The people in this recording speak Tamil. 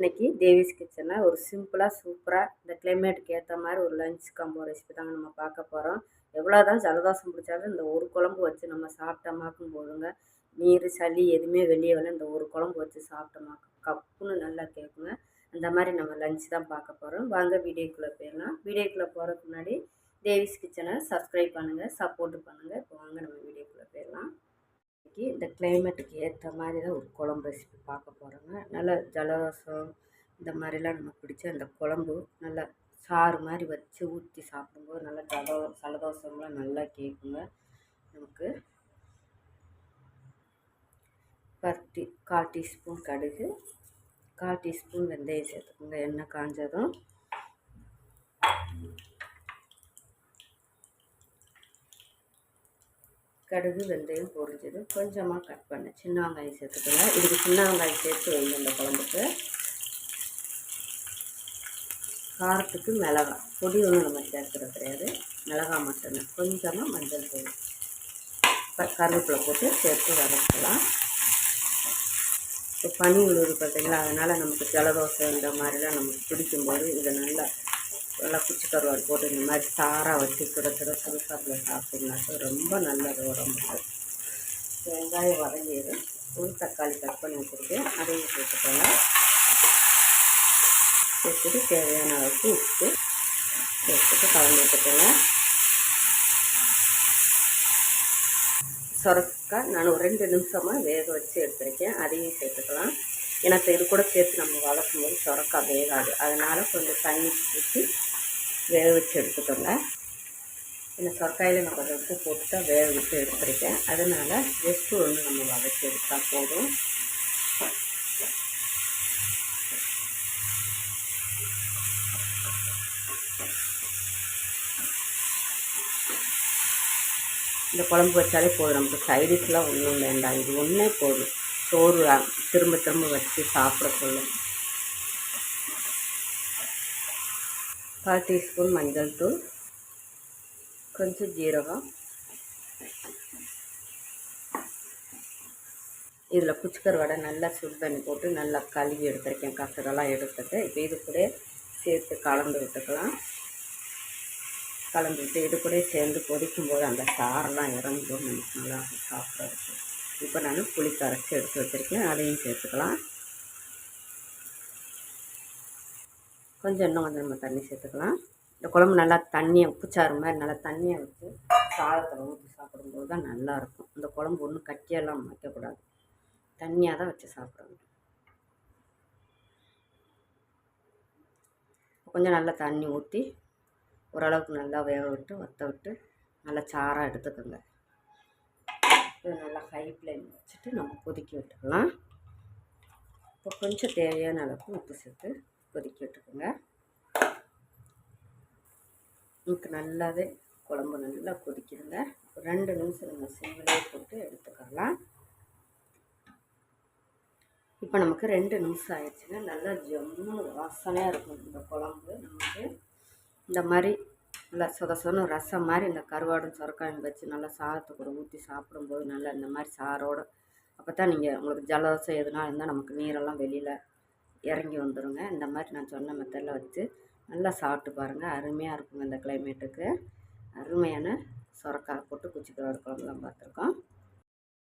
இன்றைக்கி தேவிஸ் கிச்சனில் ஒரு சிம்பிளாக சூப்பராக இந்த கிளைமேட்டுக்கு ஏற்ற மாதிரி ஒரு லஞ்ச் காம்போ ரெசிபி தாங்க நம்ம பார்க்க போகிறோம் எவ்வளோ தான் ஜலதோஷம் பிடிச்சாலும் இந்த ஒரு குழம்பு வச்சு நம்ம சாப்பிட்டோமாக்கும் போதுங்க. நீர் சளி எதுவுமே வெளியே வரல. இந்த ஒரு குழம்பு வச்சு சாப்பிட்டோமாக்கும் கப்புன்னு நல்லா கேட்குங்க அந்த மாதிரி நம்ம லஞ்ச் தான் பார்க்க போகிறோம் வாங்க வீடியோக்குள்ளே போயிடலாம். வீடியோக்குள்ளே போகிறதுக்கு முன்னாடி தேவிஸ் கிச்சனை சப்ஸ்கிரைப் பண்ணுங்கள் சப்போர்ட் பண்ணுங்கள் இப்போ வாங்க நம்ம வீடியோக்குள்ளே போயிடலாம். இன்றைக்கி இந்த கிளைமேட்டுக்கு ஏற்ற மாதிரி தான் ஒரு குழம்பு ரெசிபி பார்க்க போகிறோங்க நல்லா ஜலதோஷம் இந்த மாதிரிலாம் நமக்கு பிடிச்ச அந்த குழம்பு நல்லா சாறு மாதிரி வச்சு ஊற்றி சாப்பிடும்போது நல்லா ஜல ஜலதோஷம்லாம் நல்லா கேட்குங்க நமக்கு பருத்தி கால் டீஸ்பூன் கடுகு கால் டீஸ்பூன் வெந்தயம் சேர்த்துக்கோங்க. எண்ணெய் காஞ்சதும் கடுகு வெந்தயம் பொரிஞ்சது கொஞ்சமாக கட் பண்ணேன் சின்ன வெங்காயம் சேர்த்துக்கோங்க. இதுக்கு சின்ன வெங்காயம் சேர்த்து வைங்க இந்த குழம்புக்கு. காரத்துக்கு மிளகாய் பொடி ஒன்றும் நம்ம சேர்த்துறது கிடையாது. மிளகாய் மட்டும்தான். கொஞ்சமாக மஞ்சள் தூள். கருவேப்பிலை போட்டு சேர்த்து வதக்கலாம். இப்போ பனி உழுவுது பார்த்தீங்களா? அதனால் நமக்கு ஜலதோஷம் இந்த மாதிரிலாம் நமக்கு பிடிக்கும்போது இதை நல்லா நல்லா குச்சி கருவாடு போட்டு இந்த மாதிரி தாரா வச்சு சுட சுட சுடுசாப்பில் சாப்பிட்டிங்கனாக்கா ரொம்ப நல்லது உடம்புக்கு. வெங்காயம் வதங்கிடும் ஒரு தக்காளி கட் பண்ணி வச்சுருக்கேன். அதையும் சேர்த்துக்கோங்க சேர்த்துட்டு தேவையான அளவுக்கு உப்பு சேர்த்துட்டு கலந்து விட்டுக்கோங்க. சுரக்கா நான் ஒரு ரெண்டு நிமிஷமாக வேக வச்சு எடுத்துருக்கேன். அதையும் சேர்த்துக்கலாம். ஏன்னா இது கூட சேர்த்து நம்ம வளர்க்கும் போது சுரக்காய் வேகாது. அதனால் கொஞ்சம் தண்ணி ஊற்றி வேக வச்சு எடுத்துக்கோங்க இந்த சொற்காயில் நான் கொஞ்சம் உப்பு போட்டு தான் வேக வச்சு எடுத்துருக்கேன். அதனால் ஜஸ்ட்டு ஒன்று நம்ம வதக்கி எடுத்தால் போதும். இந்த குழம்பு வச்சாலே போதும். நமக்கு சைடிஷ்லாம் ஒன்றும் வேண்டாம். இது ஒன்றே போதும். சோறு திரும்ப திரும்ப வச்சு சாப்பிட சொல்லும். கால் டீஸ்பூன் மஞ்சள் தூள் கொஞ்சம் ஜீரகம் இதில் குச்சிக்கர் வடை நல்லா சுடு தண்ணி போட்டு நல்லா கழுவி எடுத்துருக்கேன். கசரெல்லாம் எடுத்துட்டு இப்போ இது கூட சேர்த்து கலந்து விட்டுக்கலாம். கலந்து விட்டு இது கூட சேர்ந்து கொதிக்கும் போது அந்த சாரெல்லாம் இறங்கும் நமக்கு நல்லா சாப்பிட்றதுக்கு. இப்போ நான் புளி கரைச்சி எடுத்து வச்சுருக்கேன். அதையும் சேர்த்துக்கலாம். கொஞ்சம் இன்னும் கொஞ்சம் நம்ம தண்ணி சேர்த்துக்கலாம். இந்த குழம்பு நல்லா தண்ணியை உப்புச்சாறு மாதிரி நல்லா தண்ணியை வச்சு சாதத்தில் ஊற்றி சாப்பிடும்போது தான் நல்லாயிருக்கும். இந்த குழம்பு ஒன்றும் கட்டியெல்லாம் வைக்கக்கூடாது. தண்ணியாக தான் வச்சு சாப்பிடணும். கொஞ்சம் நல்லா தண்ணி ஊற்றி ஓரளவுக்கு நல்லா வேக விட்டு வற்ற விட்டு நல்லா சாராக எடுத்துக்கோங்க. இது நல்லா ஹை ஃப்ளேம் வச்சுட்டு நம்ம கொதிக்க விட்டுக்கலாம். இப்போ கொஞ்சம் தேவையான அளவுக்கு உப்பு சேர்த்து கொதிக்க விட்டுக்கோங்க. உங்களுக்கு நல்லாவே குழம்பு நல்லா கொதிக்குதுங்க. ரெண்டு நிமிஷம் நம்ம சிம்மிலே போட்டு எடுத்துக்கலாம். இப்போ நமக்கு ரெண்டு நிமிஷம் ஆயிடுச்சுன்னா நல்லா ஜம்மு வாசனையாக இருக்கும் இந்த குழம்பு. நமக்கு இந்த மாதிரி நல்லா சொத சொன்ன ரசம் மாதிரி இந்த கருவாடும் சொரக்காயும் வச்சு நல்லா சாதத்தை கூட ஊற்றி சாப்பிடும்போது நல்லா இந்த மாதிரி சாரோடு அப்போ தான் நீங்கள் உங்களுக்கு ஜலதோஷம் எதுனா இருந்தால் நமக்கு நீரெல்லாம் வெளியில் இறங்கி வந்துடுங்க இந்த மாதிரி நான் சொன்ன மெத்தடில் வச்சு நல்லா சாப்பிட்டு பாருங்கள் அருமையாக இருக்குங்க இந்த கிளைமேட்டுக்கு அருமையான சுரக்காய் போட்டு குச்சி கருவாடு குழம்புலாம் பார்த்துருக்கோம்.